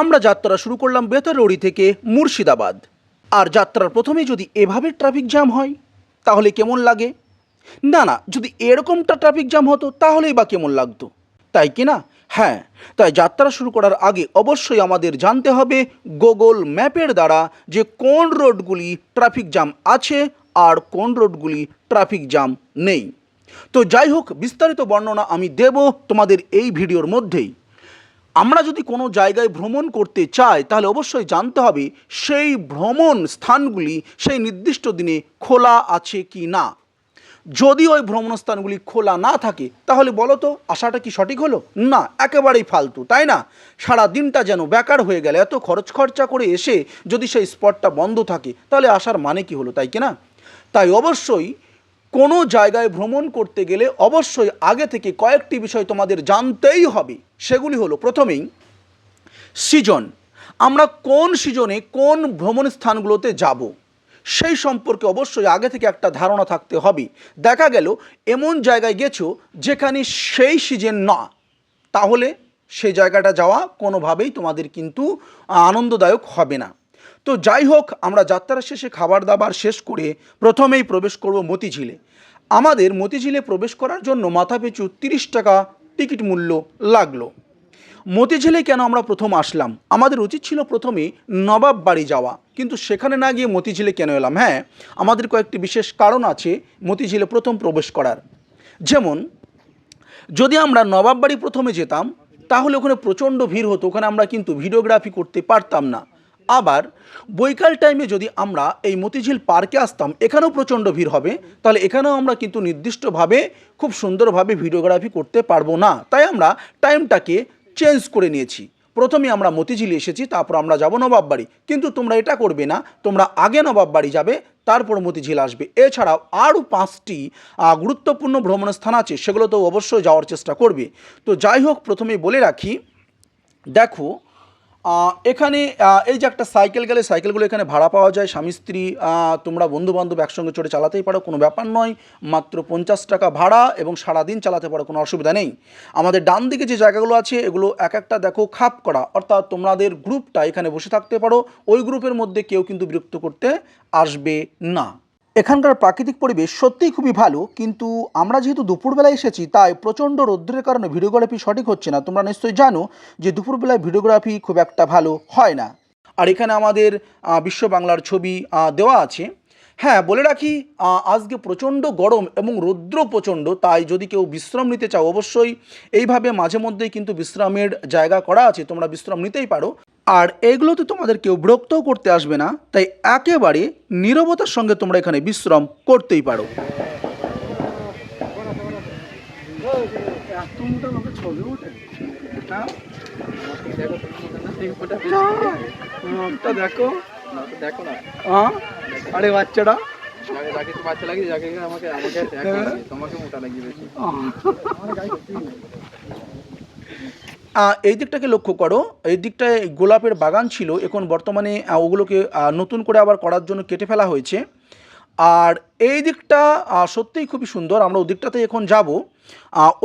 আমরা যাত্রা শুরু করলাম বেতারড়ি থেকে মুর্শিদাবাদ। আর যাত্রার প্রথমেই যদি এভাবে ট্রাফিক জ্যাম হয়, তাহলে কেমন লাগে? না না, যদি এরকমটা ট্রাফিক জ্যাম হতো, তাহলেই বা কেমন লাগতো? তাই কি না? হ্যাঁ তাই যাত্রা শুরু করার আগে অবশ্যই আমাদের জানতে হবে গুগল ম্যাপের দ্বারা যে কোন রোডগুলি ট্রাফিক জ্যাম আছে আর কোন রোডগুলি ট্রাফিক জ্যাম নেই। তো যাই হোক, বিস্তারিত বর্ণনা আমি দেব তোমাদের এই ভিডিওর মধ্যেই। আমরা যদি কোনো জায়গায় ভ্রমণ করতে চাই, তাহলে অবশ্যই জানতে হবে সেই ভ্রমণ স্থানগুলি, সেই নির্দিষ্ট দিনে খোলা আছে কি না। যদি ওই ভ্রমণ স্থানগুলি খোলা না থাকে, তাহলে বলো তো, আশাটা কি সঠিক হলো? না, একেবারেই ফালতু, তাই না? সারা দিনটা যেন বেকার হয়ে গেলে, এত খরচ খরচা করে এসে যদি সেই স্পটটা বন্ধ থাকে, তাহলে আসার মানে কি হলো, তাই কি না? তাই অবশ্যই কোনো জায়গায় ভ্রমণ করতে গেলে অবশ্যই আগে থেকে কয়েকটি বিষয় তোমাদের জানতেই হবে। সেগুলি হলো, প্রথমেই, সিজন। আমরা কোন সিজনে কোন ভ্রমণ স্থানগুলোতে যাব, সেই সম্পর্কে অবশ্যই আগে থেকে একটা ধারণা থাকতে হবে। দেখা গেল, এমন জায়গায় গেছো যেখানে সেই সিজন না, তাহলে সেই জায়গাটা যাওয়া কোনোভাবেই তোমাদের কিন্তু আনন্দদায়ক হবে না। তো যাই হোক, আমরা যাত্রার শেষে খাবার দাবার শেষ করে প্রথমেই প্রবেশ করব মতিঝিলে। আমাদের মতিঝিলে প্রবেশ করার জন্য মাথাপিছু তিরিশ টাকা টিকিট মূল্য লাগল। মতিঝিলে কেন আমরা প্রথম আসলাম? আমাদের উচিত ছিল প্রথমে নবাব বাড়ি যাওয়া, কিন্তু সেখানে না গিয়ে মতিঝিলে কেন এলাম? হ্যাঁ আমাদের কয়েকটি বিশেষ কারণ আছে মতিঝিলে প্রথম প্রবেশ করার। যেমন, যদি আমরা নবাব বাড়ি প্রথমে যেতাম, তাহলে ওখানে প্রচণ্ড ভিড় হতো, ওখানে আমরা কিন্তু ভিডিওগ্রাফি করতে পারতাম না। আবার বৈকাল টাইমে যদি আমরা এই মতিঝিল পার্কে আসতাম, এখানেও প্রচণ্ড ভিড় হবে। তাহলে এখানেও আমরা কিন্তু নির্দিষ্টভাবে, খুব সুন্দরভাবে ভিডিওগ্রাফি করতে পারব না। তাই আমরা টাইমটাকে চেঞ্জ করে নিয়েছি। প্রথমে আমরা মতিঝিল এসেছি, তারপর আমরা যাব নবাব বাড়ি কিন্তু তোমরা এটা করবে না, তোমরা আগে নবাব বাড়ি যাবে, তারপর মতিঝিল আসবে। এছাড়াও আরও পাঁচটি গুরুত্বপূর্ণ ভ্রমণ স্থান আছে, সেগুলো তো অবশ্যই যাওয়ার চেষ্টা করবে। তো যাই হোক প্রথমে বলে রাখি, দেখো এখানে এই যে একটা সাইকেল গেলে সাইকেলগুলো এখানে ভাড়া পাওয়া যায়। স্বামী, স্ত্রী তোমরা বন্ধু বান্ধব একসঙ্গে চড়ে চালাতেই পারো, কোনো ব্যাপার নয়। মাত্র পঞ্চাশ টাকা ভাড়া এবং সারাদিন চালাতে পারো, কোনো অসুবিধা নেই। আমাদের ডান দিকে যে জায়গাগুলো আছে, এগুলো এক একটা দেখো খাপ করা। অর্থাৎ তোমাদের গ্রুপটা এখানে বসে থাকতে পারো। ওই গ্রুপের মধ্যে কেউ কিন্তু বিরক্ত করতে আসবে না। এখানকার প্রাকৃতিক পরিবেশ সত্যিই খুবই ভালো, কিন্তু আমরা যেহেতু দুপুরবেলায় এসেছি, তাই প্রচণ্ড রৌদ্রের কারণে ভিডিওগ্রাফি সঠিক হচ্ছে না। তোমরা নিশ্চয়ই জানো যে দুপুরবেলায় ভিডিওগ্রাফি খুব একটা ভালো হয় না। আর এখানে আমাদের বিশ্ব বাংলার ছবি দেওয়া আছে। হ্যাঁ বলে রাখি আজকে প্রচণ্ড গরম এবং রৌদ্র প্রচণ্ড, তাই যদি কেউ বিশ্রাম নিতে চাও, অবশ্যই এইভাবে মাঝে মধ্যেই কিন্তু বিশ্রামের জায়গা করা আছে, তোমরা বিশ্রাম নিতেই পারো। আর এগুলোতে তোমাদের কেউ বিরক্তও করতে আসবে না তাই একেবারে নীরবতার সঙ্গে তোমরা এখানে বিশ্রাম করতেই পারো। দেখো। দেখো না। হ্যাঁ? আরে বাচ্চাটা যাকে যাকে একটু বাচ্চা লাগিয়ে আমাকে আমাকে তোমাকে মোটা লাগিয়ে এই দিকটাকে লক্ষ্য করো। এই দিকটায় গোলাপের বাগান ছিল, এখন বর্তমানে ওগুলোকে নতুন করে আবার করার জন্য কেটে ফেলা হয়েছে। আর এই দিকটা সত্যিই খুবই সুন্দর, আমরা ওই দিকটাতে এখন যাব।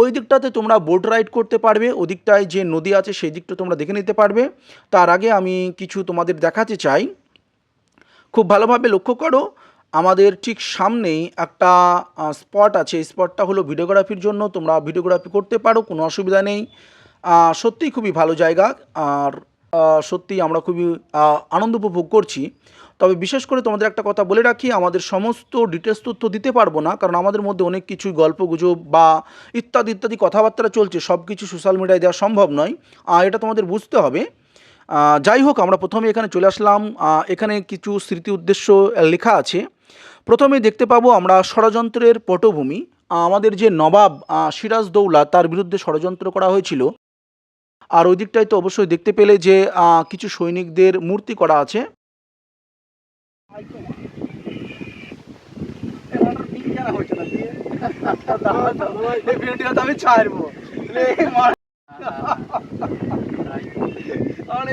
ওই দিকটাতে তোমরা বোট রাইড করতে পারবে ওদিকটায় যে নদী আছে সেই দিকটা তোমরা দেখে নিতে পারবে। তার আগে আমি কিছু তোমাদের দেখাতে চাই। খুব ভালোভাবে লক্ষ্য করো, আমাদের ঠিক সামনেই একটা স্পট আছে। এই স্পটটা হলো ভিডিওগ্রাফির জন্য, তোমরা ভিডিওগ্রাফি করতে পারো, কোনো অসুবিধা নেই। সত্যিই খুবই ভালো জায়গা আর আহ, সত্যিই আমরা খুবই আনন্দ উপভোগ করছি। তবে বিশেষ করে তোমাদের একটা কথা বলে রাখি আমাদের সমস্ত ডিটেলস তথ্য দিতে পারব না কারণ আমাদের মধ্যে অনেক কিছুই গল্প গুজব বা ইত্যাদি ইত্যাদি কথাবার্তা চলছে সব কিছু সোশ্যাল মিডিয়ায় দেওয়া সম্ভব নয়। এটা তোমাদের বুঝতে হবে। যাই হোক আমরা প্রথমে এখানে চলে আসলাম। এখানে কিছু স্মৃতি উদ্দেশ্য লেখা আছে। প্রথমে দেখতে পাবো আমরা ষড়যন্ত্রের পটভূমি। আমাদের যে নবাব সিরাজদৌলা তার বিরুদ্ধে ষড়যন্ত্র করা হয়েছিল। আর ওই দিকটায় তো অবশ্যই দেখতে পেলে যে কিছু সৈনিকদের মূর্তি করা আছে। আমি আর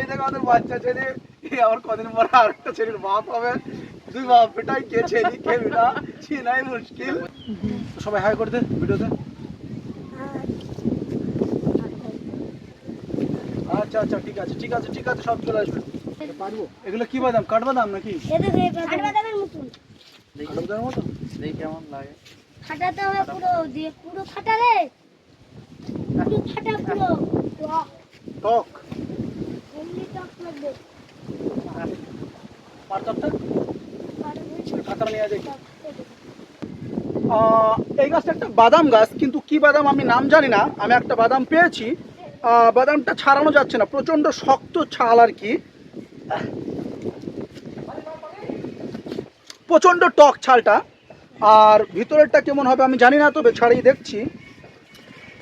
এই কদিন ছেলের বাপ হবে বাপ সবাই হাই করে দে ভিডিওতে আর আচ্ছা আচ্ছা ঠিক আছে ঠিক আছে ঠিক আছে সব চলে আসবে। পারব? এগুলো কি বাদাম? কাঠবাদাম নাকি? কাঠবাদামের মতন। কাঠবাদামের মতো দেখি কেমন লাগে। ফাটাতে হবে পুরো দিয়ে পুরো ফাটালে পুরো ফাটা পুরো। টক। টক? এমনি টক লাগবে। পারতামটা ফাটাবে কাতার নিয়ে দেখি। টক লাগবে। আহ, এই গাছটা একটা বাদাম গাছ কিন্তু কি বাদাম আমি নাম জানি না। আমি একটা বাদাম পেয়েছি। বাদামটা ছাড়ানো যাচ্ছে না, প্রচণ্ড শক্ত ছাল আর কি। প্রচণ্ড টক ছালটা। আর ভিতরেরটা কেমন হবে আমি জানি না, তবে ছাড়িয়ে দেখছি।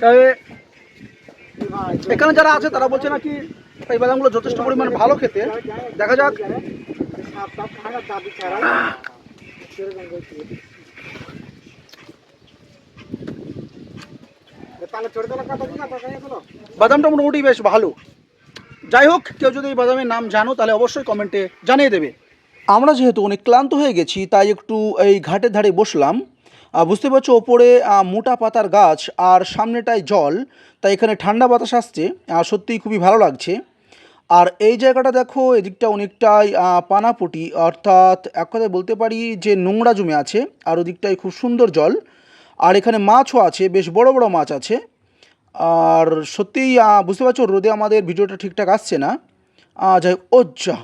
তবে এখানে যারা আছে, তারা বলছে নাকি এই বাদামগুলো যথেষ্ট পরিমাণে ভালো খেতে। দেখা যাক। বাদামটা মোটামুটি বেশ ভালো। যাই হোক, কেউ যদি এই বাদামের নাম জানো, তাহলে অবশ্যই কমেন্টে জানিয়ে দেবে। আমরা যেহেতু অনেক ক্লান্ত হয়ে গেছি, তাই একটু এই ঘাটের ধারে বসলাম। বুঝতে পারছ, ওপরে মোটা পাতার গাছ আর সামনেটায় জল, তাই এখানে ঠান্ডা বাতাস আসছে। সত্যিই খুবই ভালো লাগছে। আর এই জায়গাটা দেখো, এদিকটা অনেকটাই পানাপুটি, অর্থাৎ এক কথায় বলতে পারি যে নোংরা জমে আছে, আর ওদিকটায় খুব সুন্দর জল। আর এখানে মাছও আছে, বেশ বড় বড় মাছ আছে। আর সত্যিই বুঝতে পারছ, রোদে আমাদের ভিডিওটা ঠিকঠাক আসছে না। যাই ও যা।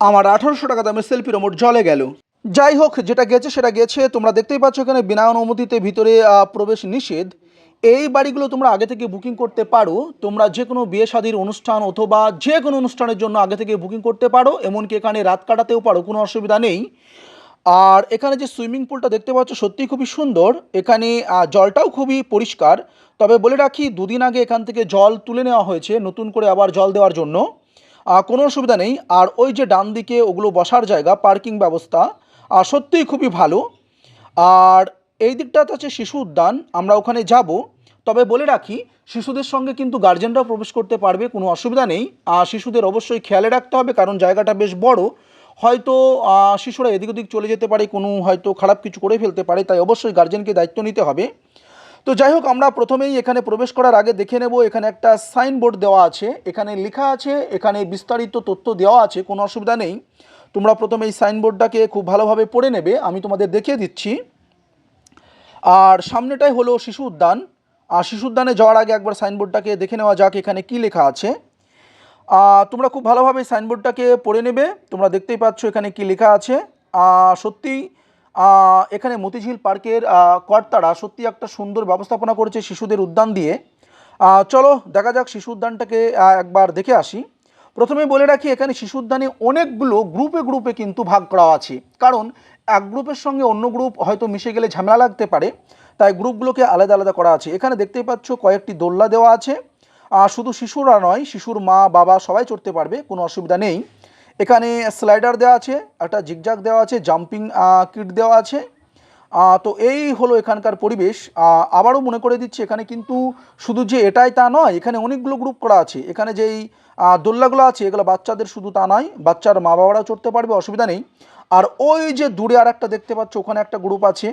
আমার আঠারোশো টাকা দামের সেলফি রিমোট জলে গেল। যাই হোক, যেটা গেছে সেটা গেছে। তোমরা দেখতেই পাচ্ছ এখানে বিনা অনুমতিতে ভিতরে প্রবেশ নিষেধ। এই বাড়িগুলো তোমরা আগে থেকে বুকিং করতে পারো। তোমরা যে কোনো বিয়ে শাদির অনুষ্ঠান অথবা যে কোনো অনুষ্ঠানের জন্য আগে থেকে বুকিং করতে পারো। এমনকি এখানে রাত কাটাতেও পারো, কোনো অসুবিধা নেই। আর এখানে যে সুইমিং পুলটা দেখতে পাচ্ছ সত্যিই খুবই সুন্দর। এখানে জলটাও খুবই পরিষ্কার। তবে বলে রাখি, দুদিন আগে এখান থেকে জল তুলে নেওয়া হয়েছে, নতুন করে আবার জল দেওয়ার জন্য। কোনো অসুবিধা নেই। আর ওই যে ডান দিকে ওগুলো বসার জায়গা, পার্কিং ব্যবস্থা সত্যিই খুবই ভালো। আর এই দিকটাতে আছে শিশু উদ্যান, আমরা ওখানে যাব। তবে বলে রাখি, শিশুদের সঙ্গে কিন্তু গার্জেনরাও প্রবেশ করতে পারবে, কোনো অসুবিধা নেই। আর শিশুদের অবশ্যই খেয়ালে রাখতে হবে, কারণ জায়গাটা বেশ বড়। হয়তো শিশুরা এদিক ওদিক চলে যেতে পারে, কোনো হয়তো খারাপ কিছু করে ফেলতে পারে, তাই অবশ্যই গার্জেনকে দায়িত্ব নিতে হবে। তো যাই হোক, আমরা প্রথমেই এখানে প্রবেশ করার আগে দেখে নেব, এখানে একটা সাইনবোর্ড দেওয়া আছে, এখানে লেখা আছে, এখানে বিস্তারিত তথ্য দেওয়া আছে, কোনো অসুবিধা নেই। তোমরা প্রথমে এই সাইনবোর্ডটাকে খুব ভালোভাবে পড়ে নেবে, আমি তোমাদের দেখিয়ে দিচ্ছি। আর সামনেটাই হলো শিশু উদ্যান। আর শিশু উদ্যানে যাওয়ার আগে একবার সাইনবোর্ডটাকে দেখে নেওয়া যাক, এখানে কি লেখা আছে। তোমরা খুব ভালোভাবে সাইনবোর্ডটাকে পড়ে নেবে। তোমরা দেখতেই পাচ্ছ এখানে কি লেখা আছে। সত্যি এখানে মতিঝিল পার্কের কর্তারা সত্যি একটা সুন্দর ব্যবস্থাপনা করেছে শিশুদের উদ্যান দিয়ে। চলো দেখা যাক শিশু উদ্যানটাকে একবার দেখে আসি। প্রথমে বলে রাখি, এখানে শিশু উদ্যানে অনেকগুলো গ্রুপে গ্রুপে কিন্তু ভাগ করা আছে। কারণ এক গ্রুপের সঙ্গে অন্য গ্রুপ হয়তো মিশে গেলে ঝামেলা লাগতে পারে। তাই গ্রুপগুলোকে আলাদা আলাদা করা আছে। এখানে দেখতেই পাচ্ছ কয়েকটি দোল্লা দেওয়া আছে। শুধু শিশুরা নয়, শিশুর মা, বাবা সবাই চড়তে পারবে, কোনো অসুবিধা নেই। এখানে স্লাইডার দেওয়া আছে, একটা জিগজাগ দেওয়া আছে জাম্পিং কিট দেওয়া আছে। তো এই হলো এখানকার পরিবেশ। আবারও মনে করে দিচ্ছি, এখানে কিন্তু শুধু যে এটাই তা নয়, এখানে অনেকগুলো গ্রুপ করা আছে। এখানে যেই দোল্লাগুলো আছে, এগুলো বাচ্চাদের শুধু তা নয়, বাচ্চার মা বাবারাও চড়তে পারবে, অসুবিধা নেই। আর ওই যে দূরে আর একটা দেখতে পাচ্ছ, ওখানে একটা গ্রুপ আছে।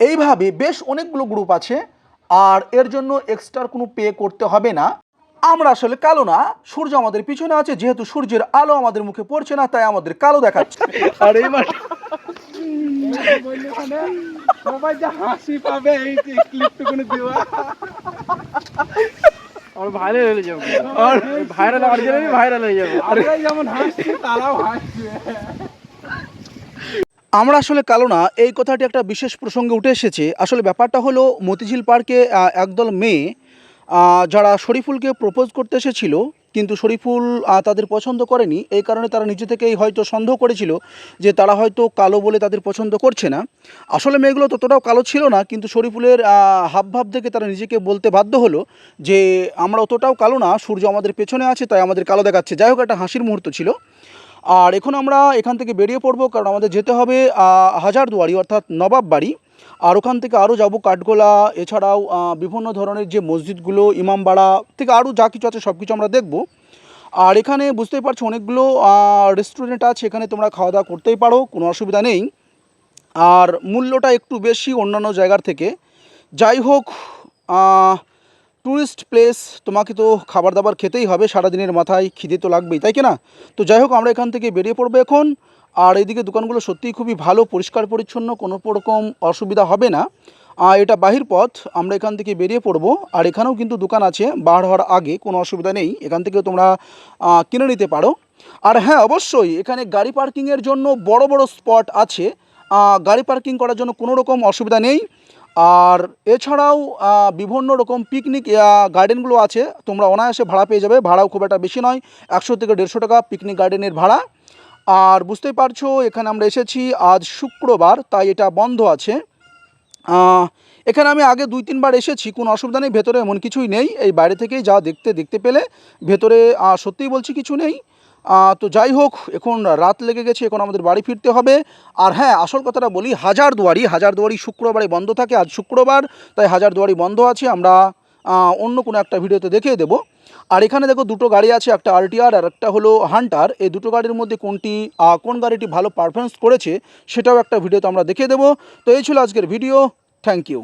এইভাবে বেশ অনেকগুলো গ্রুপ আছে, আর এর জন্য এক্সট্রা কোনো পে করতে হবে না। আমরা আসলে কালো না সূর্য আমাদের পিছনে আছে যেহেতু সূর্যের আলো আমাদের মুখে পড়ছে না তাই আমাদের কালো দেখাচ্ছে। আর এই মাস সবাই যে হাসি পাবে এই ক্লিপটুকুনি দেওয়া। আমার ভাইরাল হয়ে যাব। আর ভাইরাল অরিজিনালি ভাইরাল হয়ে যাব। আমরা যেমন হাসছি তারাও হাসছে। আমরা আসলে কালো না এই কথাটি একটা বিশেষ প্রসঙ্গে উঠে এসেছে। আসলে ব্যাপারটা হলো মতিঝিল পার্কে একদল মেয়ে যারা শরীফুলকে প্রপোজ করতে এসেছিল, কিন্তু শরীফুল তাদের পছন্দ করেনি, এই কারণে তারা নিজে থেকেই হয়তো সন্দেহ করেছিল যে তারা হয়তো কালো বলে তাদের পছন্দ করছে না। আসলে মেয়েগুলো ততটাও কালো ছিল না, কিন্তু শরীফুলের হাবভাব থেকে তারা নিজেকে বলতে বাধ্য হলো যে আমরা অতটাও কালো না, সূর্য আমাদের পেছনে আছে, তাই আমাদের কালো দেখাচ্ছে। যাই হোক, একটা হাসির মুহূর্ত ছিল। আর এখন আমরা এখান থেকে বেরিয়ে পড়ব, কারণ আমাদের যেতে হবে হাজারদুয়ারি, অর্থাৎ নবাব বাড়ি আর ওখান থেকে আরও যাব কাঠগোলা, এছাড়াও বিভিন্ন ধরনের যে মসজিদগুলো, ইমামবাড়া থেকে আরও যা কিছু আছে সব কিছু আমরা দেখব। আর এখানে বুঝতেই পারছ অনেকগুলো রেস্টুরেন্ট আছে, এখানে তোমরা খাওয়া দাওয়া করতেই পারো, কোনো অসুবিধা নেই। আর মূল্যটা একটু বেশি অন্যান্য জায়গার থেকে। যাই হোক ট্যুরিস্ট প্লেস তোমাকে তো খাবার দাবার খেতেই হবে, সারাদিনের মাথায় খিদে তো লাগবেই, তাই কি না? তো যাই হোক, আমরা এখান থেকে বেরিয়ে পড়ব এখন। আর এইদিকে দোকানগুলো সত্যিই খুবই ভালো পরিষ্কার পরিচ্ছন্ন কোনো রকম অসুবিধা হবে না। আহ, এটা বাহির পথ আমরা এখান থেকে বেরিয়ে পড়ব। আর এখানেও কিন্তু দোকান আছে বার হওয়ার আগে কোনো অসুবিধা নেই। এখান থেকে তোমরা কিনে নিতে পারো। আর হ্যাঁ অবশ্যই এখানে গাড়ি পার্কিংয়ের জন্য বড় বড় স্পট আছে। গাড়ি পার্কিং করার জন্য কোনো রকম অসুবিধা নেই। আর এছাড়াও বিভিন্ন রকম পিকনিক গার্ডেনগুলো আছে। তোমরা অনায়াসে ভাড়া পেয়ে যাবে। ভাড়াও খুব একটা বেশি নয়। একশো থেকে দেড়শো টাকা পিকনিক গার্ডেনের ভাড়া। আর বুঝতেই পারছ, এখানে আমরা এসেছি আজ শুক্রবার, তাই এটা বন্ধ আছে। এখানে আমি আগে দুই তিনবার এসেছি, কোনো অসুবিধা নেই, ভেতরে এমন কিছুই নেই। এই বাইরে থেকেই যা দেখতে দেখতে পেলে ভেতরে সত্যিই বলছি কিছু নেই। তো যাই হোক, এখন রাত লেগে গেছে, এখন আমাদের বাড়ি ফিরতে হবে। আর হ্যাঁ আসল কথাটা বলি, হাজারদুয়ারি হাজারদুয়ারি শুক্রবারে বন্ধ থাকে, আজ শুক্রবার, তাই হাজারদুয়ারি বন্ধ আছে, আমরা অন্য কোনো একটা ভিডিওতে দেখিয়ে দেবো। আর এখানে দেখো দুটো গাড়ি আছে, একটা আরটিআর আর একটা হলো হান্টার এই দুটো গাড়ির মধ্যে কোনটি কোন গাড়িটি ভালো পারফরমেন্স করেছে, সেটাও একটা ভিডিওতে আমরা দেখিয়ে দেবো। তো এই ছিল আজকের ভিডিও থ্যাংক ইউ